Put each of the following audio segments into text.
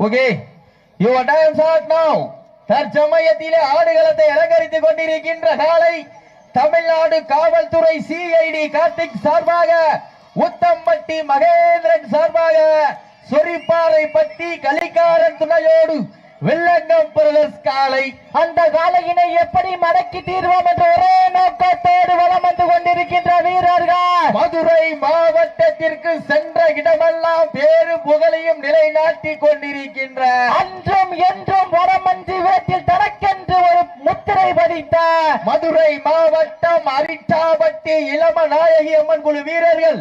Okay. Your time start நவ தற்சமயத்திலே ஆடுகளத்தை அலங்கரித்துக் கொண்டிருக்கின்ற காலை தமிழ்நாடு காவல்துறை சிஐடி கார்த்திக் சார்பாக உத்தம்பட்டி மகேந்திரன் சார்பாக சொரிப்பாறை பட்டி கலிக்காரன் துணையோடு வெள்ளங்கம் பிரதர்ஸ் காலை அந்த காலையினை எப்படி மடக்கி தீர்வோம் என்ற ஒரே நோக்கத்தோடு வலம் வந்து கொண்டிருக்கின்ற வீரர்கள். மதுரை மாவட்டத்திற்கு சென்ற இடமெல்லாம் பேரு புகழையும் நிலைநாட்டி கொண்டிருக்கின்ற. அன்றும் என்றும் வடமஞ்சி வீட்டில் தனக்கென்று ஒரு முத்திரை பதித்த. மதுரை மாவட்டம் அரிட்டாபட்டி இளம நாயகி அம்மன் குழு வீரர்கள்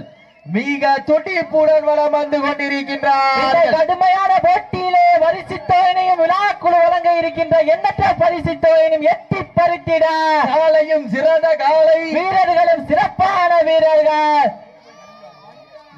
மிக துடிப்புடன் வலம் வந்து இந்த கொண்டிருக்கின்றார் கடுமையான போட்டியிலே பரிசுத்தோயினையும் விழாக்குழு வழங்க இருக்கின்ற எண்ணற்ற பரிசுத்தோயினும் எட்டி பறித்திட. காலையும் சிறந்த காலை. வீரர்களும் சிறப்பான வீரர்கள்.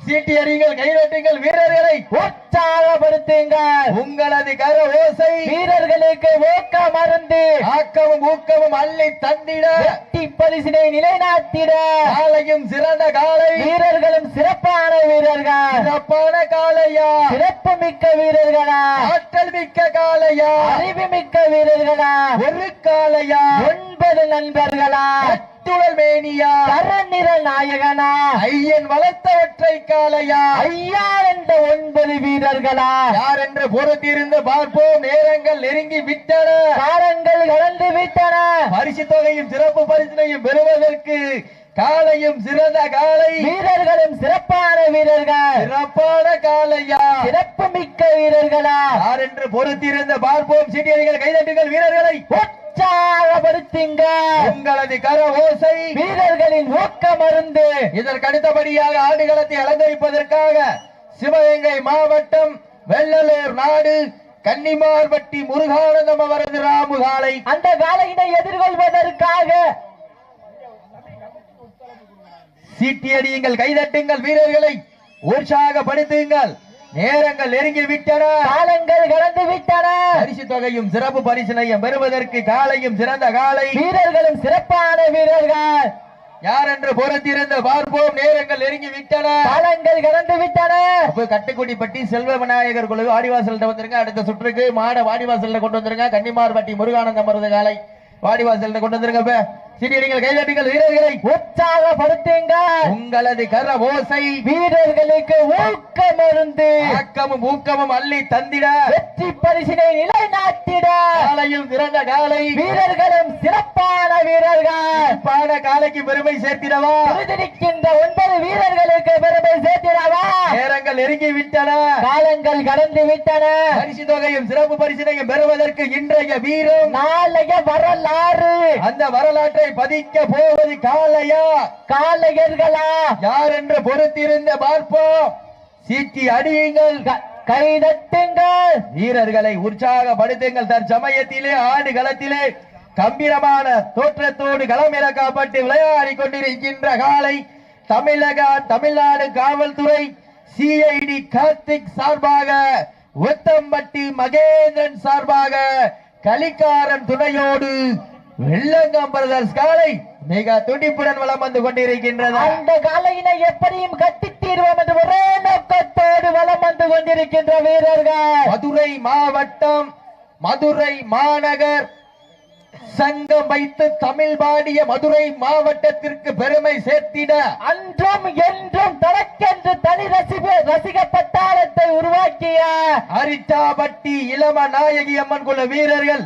சீட்டி அறிங்கள் கைதட்டுங்கள் வீரர்களை உற்சாகப்படுத்துங்கள். உங்களது கர ஓசை வீரர்களுக்கு ஊக்க மருந்து ஆக்கமும் ஊக்கமும் அள்ளி தந்திட. வெட்டி பரிசினை நிலைநாட்டிட. காலையும் சிறந்த காலை. வீரர்களும் சிறப்பான வீரர்கள். சிறப்பான காலையா. சிறப்பு மிக்க வீரர்களா. ஆற்றல் மிக்க காலையா. அறிவு மிக்க வீரர்களா. ஒரு காலையா. ஒன்பது நண்பர்களா. கட்டுடல் மேனியா. கரநிற நாயகனா. ஐயன் வளர்த்த ஒற்றை காலையா. ஐயா என்ற ஒன்பது வீரர்களா. யார் என்று பொறுத்திருந்து பார்ப்போம். நேரங்கள் நெருங்கி விட்டன. காலங்கள் கலந்து விட்டன. பரிசு தொகையும் சிறப்பு பரிசினையும் பெறுவதற்கு காலையும் சிறந்த காலை. வீரர்களும் சிறப்பான வீரர்கள். சிறப்பான காலையா. சிறப்பு மிக்க வீரர்களா. யார் என்று பொறுத்திருந்து பார்ப்போம். சீட்டியடிகள் கைதட்டுங்கள் வீரர்களை. உற்சாகப்படுத்துங்க. உங்களது கர ஓசை வீரர்களின் ஊக்க மருந்து இதற்கு அடுத்தபடியாக ஆடுகளத்தை அலங்கரிப்பதற்காக சிவகங்கை மாவட்டம் வெள்ளலூர் நாடு கன்னிமார்பட்டி முருகானந்தம் அவரது ராமுகாலை அந்த காலையினை எதிர்கொள்வதற்காக சீட்டியடியுங்கள் கைதட்டுங்கள் வீரர்களை. உற்சாகப்படுத்துங்கள். நேரங்கள் நெருங்கி விட்டன. காலங்கள் கடந்து விட்டன. பரிசு தொகையும் சிறப்பு பரிசினையும் பெறுவதற்கு காலையும் சிறந்த காலை. வீரர்களும் சிறப்பான வீரர்கள். யார் என்று பொறுத்திருந்து பார்ப்போம். நேரங்கள் நெருங்கி விட்டன. காலங்கள் கடந்து விட்டன. கட்டுக்குடிப்பட்டி செல்வ விநாயகர் குழு வாடிவாசல்ல வந்துருங்க. அடுத்த சுற்றுக்கு மாட வாடிவாசல்ல கொண்டு வந்துருங்க. கன்னிமார்பட்டி முருகானந்தம் மருது காலை. வாடிவாசல்ல கொண்டு வந்துருங்க சீட்டியடிகள் கைதட்டுங்கள் வீரர்களை. உற்சாகப்படுத்துங்க உங்களது கர ஓசை. வீரர்களுக்கு ஊக்க மருந்து ஆக்கமும் ஊக்கமும் அள்ளி தந்திட. வெற்றி பரிசினை நிலைநாட்டிட சிறந்த காலை. வீரர்களும் சிறப்பான வீரர்கள். பாட காலைக்கு பெருமை சேர்த்திடவா? உறுதிருக்கின்ற ஒன்பது வீரர்களுக்கு பெருமை சேர்த்திடவா? நேரங்கள் நெருங்கி விட்டன காலங்கள் கடந்து விட்டன பரிசு தொகையும் சிறப்பு பரிசினையும் பெறுவதற்கு இன்றைய வீரம். நாளைய வரலாறு. அந்த வரலாற்றை பதிக்க போவது காலையா? காலையர்களா? யார் என்று பொறுத்திருந்த பார்ப்போம். சீட்டி அடியுங்கள். கைதட்டுங்கள். வீரர்களை உற்சாகப்படுத்துங்கள். தற்சமயத்திலே ஆடு களத்திலே கம்பீரமான தோற்றத்தோடு களமிறக்கப்பட்டு விளையாடி கொண்டிருக்கின்ற காலை தமிழக தமிழ்நாடு காவல்துறை சிஐடி கார்த்திக் சார்பாக உத்தம்பட்டி மகேந்திரன் சார்பாக கலிக்காரன் துணையோடு வெள்ளங்கம் பிரதர்ஸ் காலை மிக துடிப்புடன் வலம் வந்து கொண்டிருக்கின்றது. அந்த காலையினை எப்படியும் கட்டித் தீர்வோம் என்று ஒரே நோக்கத்தோடு வலம் வந்து கொண்டிருக்கின்ற வீரர்கள். மதுரை மாவட்டம் மதுரை மாநகர் சங்கம் வைத்து தமிழ் பாடிய மதுரை மாவட்டத்திற்கு பெருமை சேர்த்திட. அன்றும் என்றும் தனக்கென்று தனி ரசிக ரசிக பட்டாளத்தை உருவாக்கிய அரிட்டாபட்டி இளம நாயகி அம்மன் குல வீரர்கள்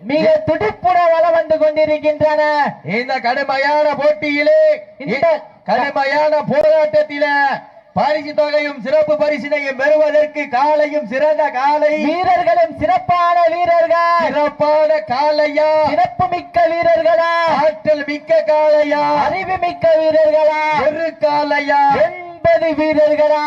மிக துடிப்புடன் வலம் வந்து கொண்டிருக்கின்றன. இந்த கடுமையான போட்டியிலே இந்த கடுமையான போராட்டத்திலே பரிசு தொகையும் சிறப்பு பரிசினையும் பெறுவதற்கு காலையும் சிறந்த காலை. வீரர்களும் சிறப்பான வீரர்கள். சிறப்பான காலையா? சிறப்பு மிக்க வீரர்களா? ஆற்றல் மிக்க காலையா? அறிவு மிக்க வீரர்களா? ஒரு காலையா? எண்பது வீரர்களா?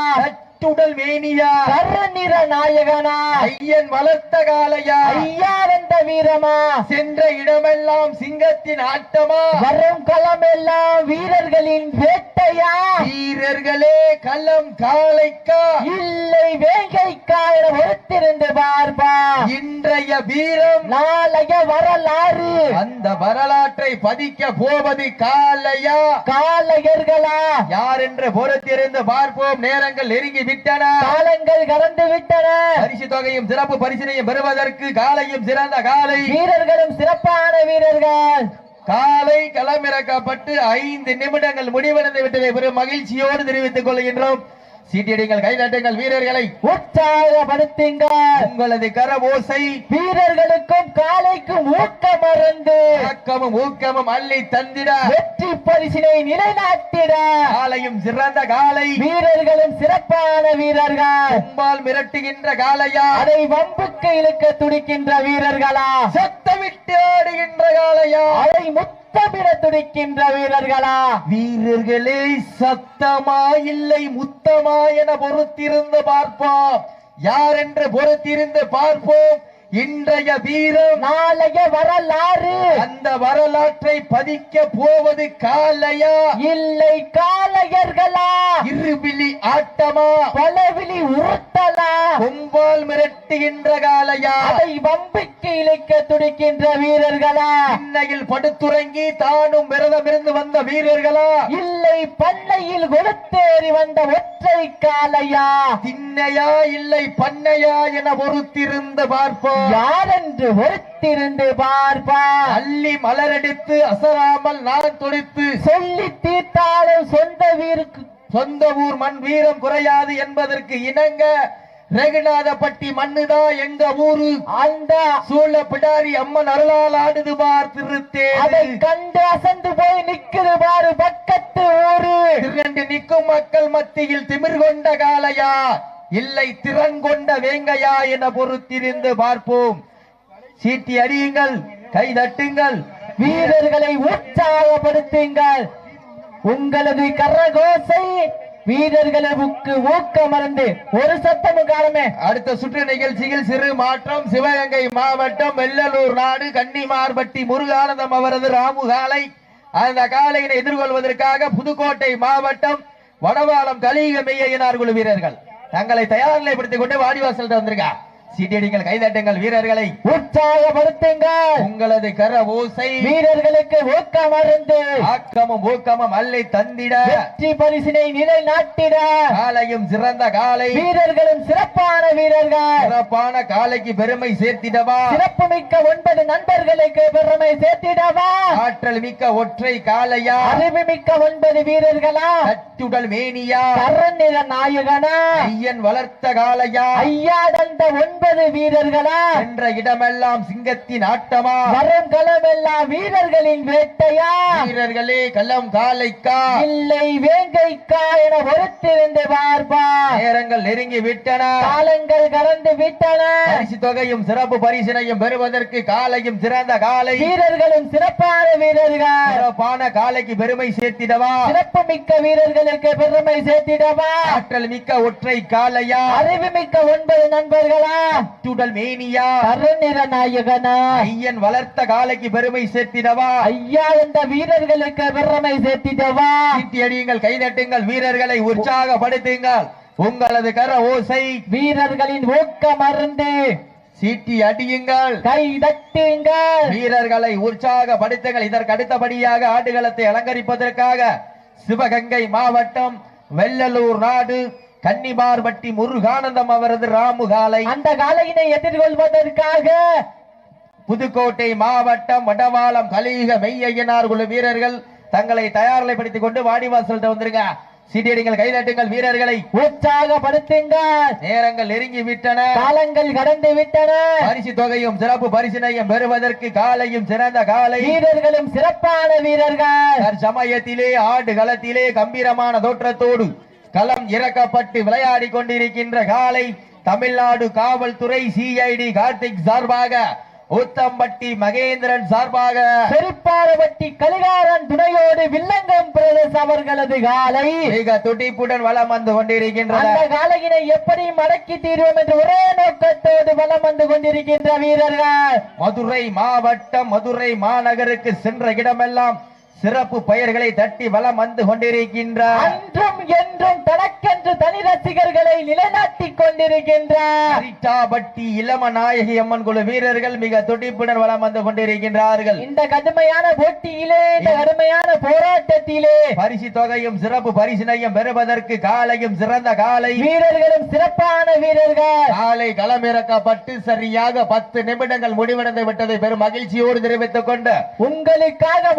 கட்டுடல் மேனியா? கருநிற நாயகனா? ஐயன் வளர்த்த காலையா ஐயா வென்ற வீரமா சென்ற இடமெல்லாம் சிங்கத்தின் ஆட்டமா? வரும் களமெல்லாம் வீரர்களின் வேட்டையா? வீரர்களே களம் காளைக்கா? இல்லை வேங்கைக்கா என ஒருத்திருந்து பார்ப்பா. இன்றைய வீரம்? நாளைய வரலாறு. அந்த வரலாற்றை பதிக்க போவது காலையா காலையர்களா யார் என்று பொறுத்திருந்து பார்ப்போம். நேரங்கள் நெருங்கி விட்டன. காலங்கள் கடந்து விட்டன. பரிசு தொகையும் சிறப்பு பரிசினையும் பெறுவதற்கு காலையும் சிறந்த காலை. வீரர்களும் சிறப்பான வீரர்கள். காலை களமிறக்கப்பட்டு ஐந்து நிமிடங்கள் முடிவடைந்து விட்டதை பெரும் மகிழ்ச்சியோடு தெரிவித்துக் கொள்கின்றோம். சீட்டியடிங்கள் கைதட்டுங்கள் வீரர்களை. உற்சாகப்படுத்துங்கள். உங்களது கர ஓசை வீரர்களுக்கும் காலைக்கும் ஊக்கம் மறந்து ஆக்கமும் ஊக்கமும் அள்ளி தந்திட. வெற்றி பரிசினை நிலைநாட்டிட. காலையும் சிறந்த காலை. வீரர்களும் சிறப்பான வீரர்கள். கும்பால் மிரட்டுகின்ற காலையா? அதை வம்புக்கு இழுக்க துடிக்கின்ற வீரர்களா? சத்தமிட்டு ஆடுகின்ற காலையா? அதை முத்தமிட துடிக்கின்ற வீரர்களா? வீரர்களே சத்தமா இல்லை முத்தமா என பொறுத்திருந்து பார்ப்போம். யார் என்று பொறுத்திருந்து பார்ப்போம். இன்றைய வீரம் நாளைய வரலாறு. அந்த வரலாற்றை பதிக்க போவது காலையா இல்லை காளையர்களா? இருபிலி ஆட்டமா? பலவிழி உருட்டலா? கொம்பால் மிரட்டுகின்ற காலையா அதை வம்பிக்கு இழைக்க துடிக்கின்ற வீரர்களா? இன்னையில் படுத்துறங்கி தானும் விரதமிருந்து வந்த வீரர்களா? இல்லை பண்ணையில் கொடுத்தேறி வந்த ஒற்றை காளையா? திண்ணையா இல்லை பண்ணையா என பொறுத்திருந்து பார்ப்போம். யாரென்று ஒருத்திருந்து பார்ப்பார்? அள்ளி மலரடித்து அசராமல் நான் துடித்து சொல்லி தீர்த்தாலும் சொந்த வீருக்கு சொந்த ஊர் மண் வீரம் குறையாது என்பதற்கு இணங்க ரகுநாதப்பட்டி மண்ணுதான் எங்க ஊரு? அந்த சூழ பிடாரி அம்மன் அருளால் ஆடுது பார் அதை திருத்தேரு கண்டு அசந்து போய் நிக்குது பாரு பக்கத்து ஊரு. திரண்டு நிற்கும் மக்கள் மத்தியில் திமிர் கொண்ட காளையா? இல்லை திறங்கொண்ட வேங்கையா என பொறுத்திருந்து பார்ப்போம். சீட்டி அடியுங்கள் கை தட்டுங்கள் வீரர்களை உற்சாகப்படுத்துங்கள். உங்களது கரகோசை வீரர்களுக்கு ஊக்கமருந்து ஒரு சத்தமும் காலமே அடுத்த சுற்று நிகழ்ச்சியில் சிறு மாற்றம். சிவகங்கை மாவட்டம் வெள்ளலூர் நாடு கன்னிமார்பட்டி முருகானந்தம் அவரது ராமுகாலை. அந்த காலையினை எதிர்கொள்வதற்காக புதுக்கோட்டை மாவட்டம் வடவாளம் கலிகமையினார் மெய்யினார் குழு வீரர்கள். தங்களை தயார் நிலைப்படுத்திக் கொண்டு வாடிவாசல் வந்திருக்கா சீட்டியடிங்கள் கைதட்டுங்கள் வீரர்களை. உற்சாகப்படுத்துங்கள். உங்களது கர ஓசை. வீரர்களுக்கு ஊக்கமருந்து ஆக்கமும் ஊக்கமும் அள்ளி தந்திட. வெற்றி பரிசினை நிலைநாட்டிட. காலையும் சிறந்த காலை. வீரர்களும் சிறப்பான வீரர்கள். சிறப்பான காலைக்கு பெருமை சேர்த்திடவா. சிறப்பு மிக்க ஒன்பது நண்பர்களுக்கு பெருமை சேர்த்திடவா. ஆற்றல் மிக்க ஒற்றை காலையா அறிவு மிக்க ஒன்பது வீரர்களா. கட்டுடல் மேனியா. கரநிற நாயகனா. ஐயன் வளர்த்த காலையா ஐயா தந்த ஒன்பது வீரர்களா. என்ற இடமெல்லாம் சிங்கத்தின் ஆட்டமா? வரும் களமெல்லாம் வீரர்களின் வேட்டையா? வீரர்களே களம் காலைக்கா? இல்லை வேங்கைக்கா என ஒருத்திருந்து பார்ப்பா நேரங்கள் நெருங்கி விட்டன. காலங்கள் கடந்து விட்டன. பரிசு தொகையும் சிறப்பு பரிசினையும் பெறுவதற்கு காலையும் சிறந்த காலை. வீரர்களும் சிறப்பான வீரர்கள். சிறப்பான காலைக்கு பெருமை சேர்த்திடவா? சிறப்பு மிக்க வீரர்களுக்கு பெருமை சேர்த்திடவா? ஆற்றல் மிக்க ஒற்றை காலையா அறிவு மிக்க ஒன்பது நண்பர்களா? கட்டுடல் மேனியா கருநிற நாயகனா ஐயன் வளர்த்த காலைக்கு பெருமை சேர்த்திடவா? ஐயா என்ற வீரர்களுக்கு பெருமை சேர்த்திடவா? சீட்டி அடியுங்கள் கைதட்டுங்கள் வீரர்களை உற்சாகப்படுத்துங்கள். உங்களது கர ஓசை வீரர்களின் ஊக்கம் அருந்து சீட்டி அடியுங்கள். கை தட்டுங்கள். வீரர்களை உற்சாகப்படுத்துங்கள். இதற்கு அடுத்தபடியாக ஆடுகளத்தை அலங்கரிப்பதற்காக சிவகங்கை மாவட்டம் வெள்ளலூர் நாடு கன்னிமார்பட்டி முருகானந்தம் அவரது ராமுகாலை அந்த காலையினை எதிர்கொள்வதற்காக புதுக்கோட்டை மாவட்டம் வடவாளம் கலியுக மெய்யையனார் குழு வீரர்கள் தங்களை தயார்நிலைப்படுத்திக் கொண்டு வாடிவாசல்கிட்ட வந்துருங்க. சீட்டியடிங்கள் கைதட்டுங்கள் வீரர்களை. உற்சாகப்படுத்துங்கள். நேரங்கள் நெருங்கி விட்டன. காலங்கள் கடந்து விட்டன. பரிசு தொகையும் சிறப்பு பரிசினையும் பெறுவதற்கு காலையும் சிறந்த காலை வீரர்களும் சிறப்பான வீரர்கள். சமயத்திலே ஆடு களத்திலே கம்பீரமான தோற்றத்தோடு களம் இறக்கப்பட்டு விளையாடி கொண்டிருக்கின்ற காலை தமிழ்நாடு காவல்துறை சிஐடி கார்த்திக் சார்பாக உத்தம்பட்டி மகேந்திரன் சார்பாக. பெருப்பாரவட்டி கலிகாரன் துணையோடு வில்லங்கம் பிரதேச அவர்களது காலை. மிக துடிப்புடன் வலம் வந்து அந்த கொண்டிருக்கின்றன காலையினை எப்படி மடக்கி தீர்வோம் என்று ஒரே நோக்கத்தோடு வலம் வந்து கொண்டிருக்கின்ற வீரர்கள். மதுரை மாவட்டம் மதுரை மாநகருக்கு சென்ற இடமெல்லாம் சிறப்பு பெயர்களை தட்டி வலம் வந்து கொண்டிருக்கின்ற அன்றும் என்றும் தனக்கென்று தனி ரசிகர்களை நிலைநாட்டிக் கொண்டிருக்கின்றார். அரிட்டாபட்டி இளமநாயகி அம்மன் குழு வீரர்கள் மிக துடிப்புடன் வளம் வந்து கொண்டிருக்கின்றார்கள். இந்த கடுமையான போட்டியிலே இந்த கடுமையான போராட்டத்திலே பரிசு தொகையும் சிறப்பு பரிசினையும் பெறுவதற்கு காலையும் சிறந்த காலை. வீரர்களும் சிறப்பான வீரர்கள். காலை களமிறக்கப்பட்டு சரியாக பத்து நிமிடங்கள் முடிவடைந்து விட்டதை பெரும் மகிழ்ச்சியோடு தெரிவித்துக் கொண்டு உங்களுக்காக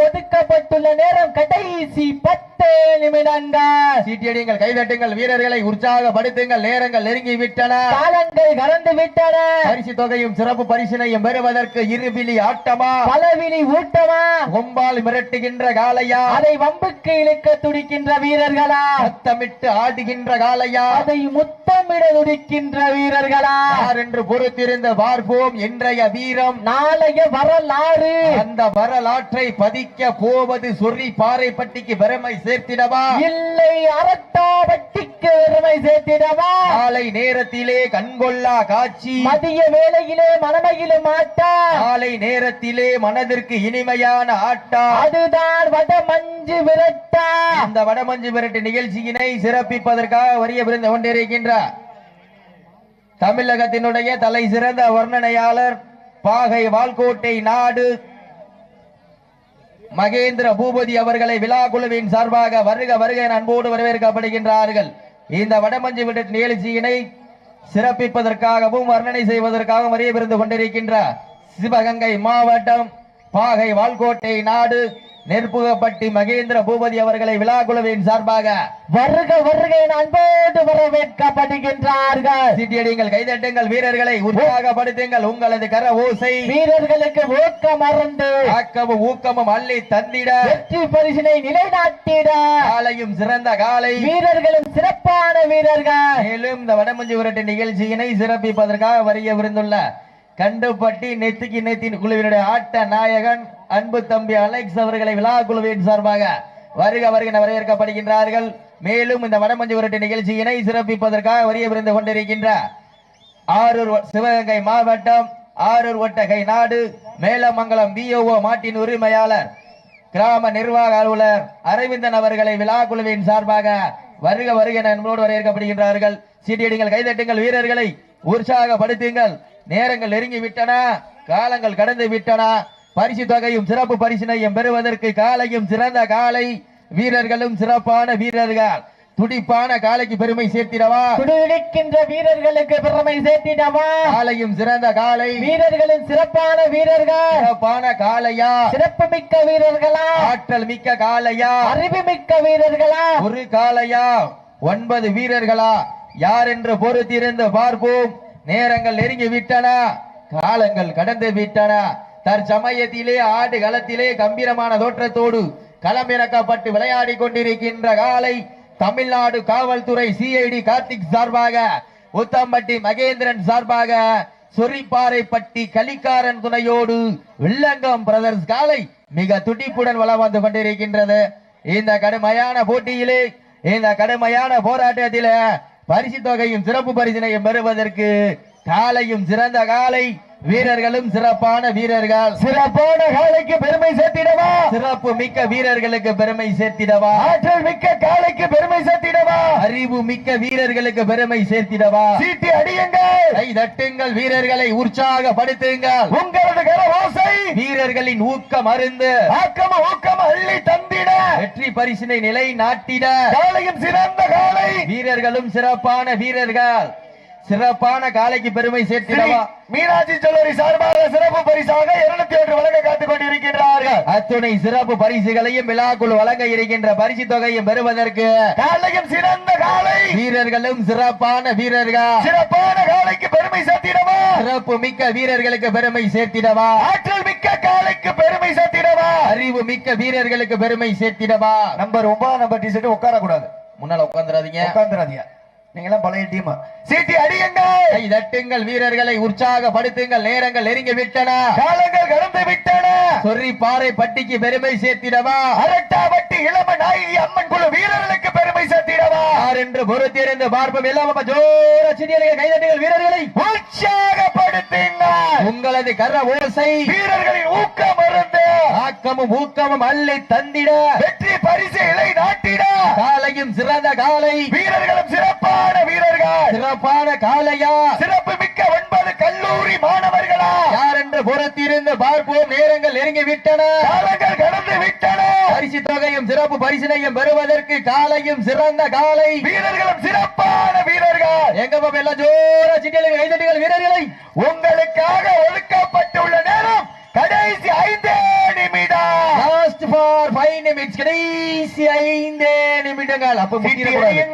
ஒதுக்கப்பட்டுள்ள நேரம் கடைசி பத்து நிமிடங்கள். சீட்டியடிங்கள் கைதட்டுங்கள் வீரர்களை உற்சாகப்படுத்துங்கள் நேரங்கள் நெருங்கி விட்டன. காலங்கள் கடந்து விட்டன. பரிசு தொகையும் சிறப்பு பரிசினையும் பெறுவதற்கு இருபிலி ஆட்டமா? பலவிழி ஊட்டமா? கொம்பால் மிரட்டுகின்ற காளையா? அதை வம்புக்கு இழுக்க துடிக்கின்ற வீரர்களா? சத்தமிட்டு ஆடுகின்ற காளையா? அதை முத்தமிட துடிக்கின்ற வீரர்களா? யார் என்று பொறுத்திருந்து பார்ப்போம் இன்றைய வீரம். நாளைய வரலாறு. அந்த வரலாற்றை பதிக்க போவது சொறி பாறைப்பட்டிக்கு பெருமை சேர்த்திடவா? இல்லை அரட்டாவட்டிக்கு பெருமை சேர்த்திடவா? காலை நேரத்திலே கண்கொள்ளா காட்சி. மதிய வேளையிலே மனமையிலும் ஆட்டா. காலை நேரத்திலே மனதிற்கு இனிமையான ஆட்டா. அதுதான் வட மஞ்சு விரட்டா. இந்த வடமஞ்சு விரட்டு நிகழ்ச்சியினை சிறப்பிப்பதற்காக வரிய விருந்து கொண்டிருக்கின்றார். தமிழகத்தினுடைய தலை சிறந்த வர்ணனையாளர் பாகை வால்கோட்டை நாடு மகேந்திர பூபதி அவர்களை விழா குழுவின் சார்பாக வருக வருக என அன்போடு வரவேற்கப்படுகின்றார்கள். இந்த வடமஞ்சு விட்டு நிகழ்ச்சியினை சிறப்பிப்பதற்காகவும் வர்ணனை செய்வதற்காகவும் வரிய விருந்து கொண்டிருக்கின்ற சிவகங்கை மாவட்டம் பாகை வால்கோட்டை நாடு நெற்புகப்பட்டி மகேந்திர பூபதி அவர்களை விழா குழுவின் சார்பாக வருக வருக என அன்போடு வரவேற்கப்படுகின்றார்கள். சீட்டியடிங்கள் கைதட்டுங்கள் வீரர்களை உற்சாகப்படுத்துங்கள். உங்களது கர ஓசை வீரர்களுக்கு ஊக்கம் மறந்து ஆக்கமும் ஊக்கமும் அள்ளி தந்திட. வெற்றி பரிசினை நிலைநாட்டிட. காலையும் சிறந்த காலை. வீரர்களும் சிறப்பான வீரர்கள். மேலும் இந்த வடமஞ்சு விரட்டு நிகழ்ச்சியினை சிறப்பிப்பதற்காக வரிய விருந்துள்ள கண்டுபட்டி நெத்திக்கு நெத்தின் குழுவினுடைய ஆட்ட நாயகன் அன்பு தம்பி அலெக்ஸ் அவர்களை விழா குழுவின் சார்பாக வருக வருகின வரவேற்கப்படுகின்றார்கள். மேலும் இந்த வடமஞ்சு உருட்டு நிகழ்ச்சியினை சிறப்பிப்பதற்காக வரிய விருந்து கொண்டிருக்கின்ற ஆரூர் சிவகங்கை மாவட்டம் ஆரூர் ஒட்டகை நாடு மேலமங்கலம் பிஓஓ மாட்டின் உரிமையாளர் கிராம நிர்வாக அலுவலர் அரவிந்தன் அவர்களை விழா குழுவின் சார்பாக வருக வருக என்பதோடு வரையறுக்கப்படுகின்றார்கள் வரவேற்கப்படுகின்றார்கள். சீட்டியடிங்கள் கைதட்டுங்கள் வீரர்களை உற்சாகப்படுத்துங்கள். நேரங்கள் நெருங்கி விட்டன காலங்கள் கடந்து விட்டன. பரிசு தொகையும் சிறப்பு பரிசினையும் பெறுவதற்கு காலையும் சிறந்த காலை வீரர்களும் சிறப்பான வீரர்கள். துடிப்பான காலைக்கு பெருமை சேர்த்திடவா? துடிக்கின்ற வீரர்களுக்கு பெருமை சேர்த்திடவா? காலையும் சிறந்த காலை. வீரர்களின் சிறப்பான வீரர்கள். சிறப்பான காளையா சிறப்பு மிக்க வீரர்களா? ஆற்றல் மிக்க காளையா அறிவு மிக்க வீரர்களா? ஒரு காளையா ஒன்பது வீரர்களா? யார் என்று பொறுத்திருந்து பார்ப்போம். நேரங்கள் நெருங்கி விட்டன. காலங்கள் கடந்து விட்டன. தற்சமயத்திலே ஆடு களத்திலே கம்பீரமான தோற்றத்தோடு களமிறக்கப்பட்டு விளையாடி கொண்டிருக்கின்ற காலை தமிழ்நாடு காவல்துறை சிஐடி கார்த்திக் சார்பாக உத்தம்பட்டி மகேந்திரன் சார்பாக சொரிப்பாறைப்பட்டி கலிக்காரன் துணையோடு வில்லங்கம் பிரதர்ஸ் காலை மிக துடிப்புடன் வளம் வந்து கொண்டிருக்கின்றது. இந்த கடுமையான போட்டியிலே இந்த கடுமையான போராட்டத்திலே பரிசு தொகையும் சிறப்பு பரிசினையும் பெறுவதற்கு காலையும் சிறந்த காலை வீரர்களும் சிறப்பான வீரர்கள். சிறப்பான காலைக்கு பெருமை சேர்த்திடவா? சிறப்பு மிக்க வீரர்களுக்கு பெருமை சேர்த்திடவா? ஆற்றல் மிக்க காலைக்கு பெருமை சேர்த்திடவா? அறிவு மிக்க வீரர்களுக்கு பெருமை சேர்த்திடவா? சீட்டி அடியுங்கள். கை தட்டுங்கள் வீரர்களை உற்சாகப்படுத்துங்கள். உங்களது கரவாசை. வீரர்களின் ஊக்கம் அருந்து. ஆக்கம ஊக்கம் அள்ளி தந்திட. வெற்றி பரிசினை நிலை நாட்டிட காலையும் சிறந்த காலை வீரர்களும் சிறப்பான வீரர்கள். சிறப்பான காலைக்கு பெருமை சேர்த்திடவா மீனாட்சி சொல்லரி சார்பாக சிறப்பு பரிசாக இருநூத்தி ஒன்று வழங்க காத்துக் கொண்டிருக்கின்றார்கள். அத்துணை சிறப்பு பரிசுகளையும் விழாக்குழு வழங்க இருக்கின்ற பரிசு தொகையும் பெறுவதற்கு காலையும் சிறந்த காலை வீரர்களும் சிறப்பான வீரர்கள்? சிறப்பான காலைக்கு பெருமை சேர்த்திடவா? சிறப்பு மிக்க வீரர்களுக்கு பெருமை சேர்த்திடவா? ஆற்றல் மிக்க காலைக்கு பெருமை சேர்த்திடவா? அறிவு மிக்க வீரர்களுக்கு பெருமை சேர்த்திடவா? நம்பர் ஒன்பதாம் நம்பர் டி ஷர்ட் உட்கார கூடாது முன்னால உட்கார்ந்துடாதீங்க. உட்காந்துறாதீங்க நீங்க எல்லாம் பழைய டீம் சீட்டி அடியுங்கள் கை தட்டுங்கள் வீரர்களை உற்சாகப்படுத்துங்கள். நேரங்கள் நெருங்கி விட்டன. காலங்கள் கடந்து விட்டன. சொறி பாறை பட்டிக்கு பெருமை சேர்த்திடவா? அரட்டாவட்டி இளம நாயகி அம்மன் குழு வீரர்களுக்கு பெருமை சேர்த்திடவா? யார் என்று பொறுத்திருந்து பார்ப்போம். எல்லாம் ஜோர சிறியர்கள் கைதட்டுங்கள் வீரர்களை. உற்சாகப்படுத்துங்கள். உங்களது கர ஓசை. வீரர்களின் ஊக்கம் இருந்து ஆக்கமும் ஊக்கமும் அள்ளி தந்திட. வெற்றி பரிசு இலை நாட்டிட. காலையும் சிறந்த காலை. வீரர்களும் சிறப்பான வீரர்கள். சிறப்பான காலையா சிறப்பு மிக்க ஒன்பது கல்லூரி மாணவர்களா. யார் என்று புறத்திருந்து பார்ப்போம். நேரங்கள் நெருங்கி விட்டன காலங்கள் கடந்து விட்டன பரிசு தொகையும் சிறப்பு பரிசினையும் பெறுவதற்கு காலையும் சிறந்த காலை வீரர்களும் சிறப்பான வீரர்கள். எங்க எல்லாம் ஜோரா சிட்டியில் கைதட்டுகள் வீரர்களை. உங்களுக்காக ஒதுக்கப்பட்டுள்ள நேரம் கடைசி ஐந்தே நிமிடம். லாஸ்ட் ஃபார் ஃபைவ் நிமிட்ஸ் கடைசி ஐந்தே நிமிடங்கள். அப்ப முட்டிடக்கூடாது.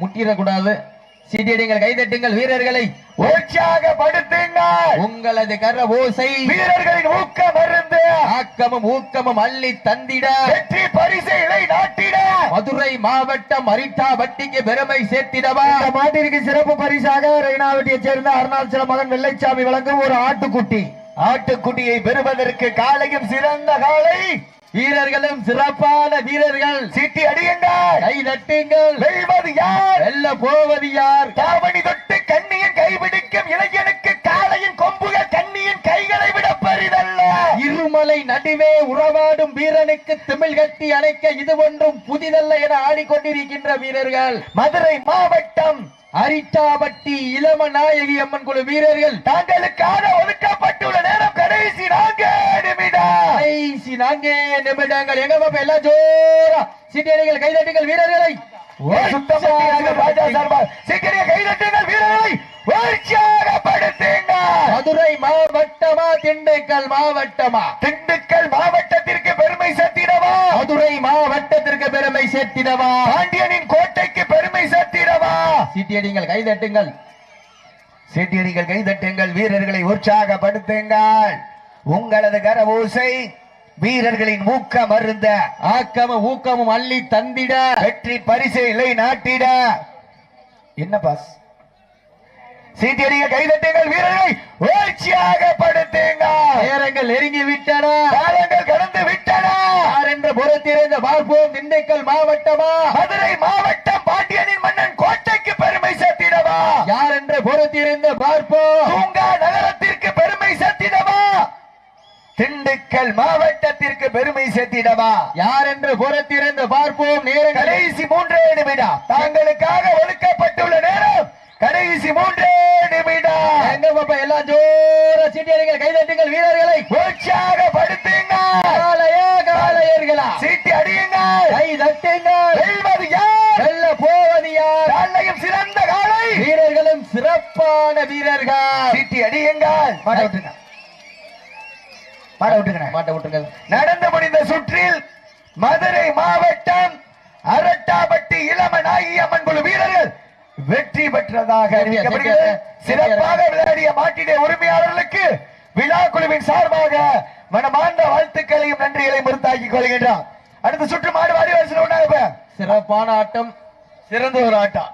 முட்டிடக்கூடாது. சிட்டியடிங்கள் கைதட்டுங்கள் வீரர்களை. உற்சாகப்படுத்துங்கள். உங்களது கர ஓசை வீரர்களின் ஊக்க மருந்து ஆக்கமும் ஊக்கமும் அள்ளி தந்திட. வெற்றி பரிசை இலை நாட்டிட. மதுரை மாவட்டம் அரிட்டா வட்டிக்கு பெருமை சேர்த்திடவா? இந்த மாட்டிற்கு சிறப்பு பரிசாக ரெய்னாவட்டியைச் சேர்ந்த அருணாச்சல மகன் வெள்ளைச்சாமி வழங்கும் ஒரு ஆட்டுக்குட்டி. ஆட்டுக்குட்டியை பெறுவதற்கு காலையும் சிறந்த காலை. வீரர்களும் சிறப்பான வீரர்கள். சீட்டி அடியுங்கள். கை தட்டுங்கள். வெல்வது யார்? வெல்ல போவது யார்? தாவணி தொட்டு கண்ணியின் கைபிடிக்கும் இளைஞனுக்கு காலையின் கொம்புகள் கண்ணியின் கைகளை விட பரிதல்ல. இருமலை நடுவே உறவாடும் வீரனுக்கு திமிழ் கட்டி அணைக்க இது ஒன்றும் புதிதல்ல என ஆடிக்கொண்டிருக்கின்ற வீரர்கள். மதுரை மாவட்டம் அரிட்டாபட்டி இளம நாயகி அம்மன் குழு வீரர்கள் தாங்களுக்காக ஒதுக்கப்பட்டுள்ள நேரம் கடைசி நான்கு நிமிடம். கடைசி நான்கே நிமிடங்கள். எங்க பாப்பா? எல்லாம் ஜோரா. சிட்டியடிகள் கைதட்டுங்கள் வீரர்களை. மதுரை மாவட்டமா திண்டுக்கல் மாவட்டமா? திண்டுக்கல் மாவட்டத்திற்கு பெருமை சேர்த்திடவா? மதுரை மாவட்டத்திற்கு பெருமை சேர்த்திடவா? பாண்டியனின் கோட்டைக்கு பெருமை சேர்த்திடவா? சிட்டியடிங்கள் கைதட்டுங்கள். சீட்டியடிகள் கைதட்டுங்கள். வீரர்களை உற்சாகப்படுத்துங்கள். உங்களது கரவூசை வீரர்களின் ஊக்க மருந்த ஆக்கமும் ஊக்கமும் அள்ளி தந்திட வெற்றி பரிசை இலை நாட்டிட. என்ன பாஸ்? சீட்டியடிக கைதட்டுங்கள் வீரர்களை உற்சாகப்படுத்துங்கள் நேரங்கள் நெருங்கி விட்டன. காலங்கள் கடந்து விட்டன. யார் என்ற புறத்திலிருந்து பார்ப்போம் திண்டுக்கல் மாவட்டமா? மதுரை மாவட்டம் பாண்டியனின் மன்னன் கோட்டைக்கு பெருமை சேர்த்திடவா? யார் என்ற புறத்திலிருந்து பார்ப்போம் தூங்கா நகரத்திற்கு பெருமை சேர்த்திடவா? திண்டுக்கல் மாவட்டத்திற்கு பெருமை சேர்த்திடவா? யார் என்று புறத்திலிருந்து பார்ப்போம் நேரங்கள் கடைசி மூன்றே நிமிடம். தாங்களுக்காக ஒதுக்கப்பட்டுள்ள நேரம் கடைசி மூன்றே நிமிடம். எங்க பாப்பா எல்லாம் ஜோர சீட்டியடிகள் கைதட்டுங்கள் வீரர்களை. உற்சாகப்படுத்துங்க காளையர்களா. சீட்டி அடியுங்கள். கை தட்டுங்கள். வெல்வது யார்? வெல்ல போவது யார்? காலையும் சிறந்த காலை. வீரர்களும் சிறப்பான வீரர்கள். சீட்டி அடியுங்கள். மாட்ட விட்டுங்க மாட்ட விட்டுங்க மாட்ட விட்டுங்க நடந்து முடிந்த சுற்றில் மதுரை மாவட்டம் அரட்டாப்பட்டி இளம நாயம்மன் குழு வீரர்கள் வெற்றி பெற்றதாக அறிவிக்கப்படுகிறது. சிறப்பாக விளையாடிய மாட்டினை உரிமையாளர்களுக்கு விழா குழுவின் சார்பாக மனமார்ந்த வாழ்த்துக்களையும் நன்றிகளையும் முறுத்தாக்கிக் கொள்கின்றோம் அடுத்த சுற்று மாடு வாரி உண்டாக சிறப்பான ஆட்டம். சிறந்த ஒரு ஆட்டம்.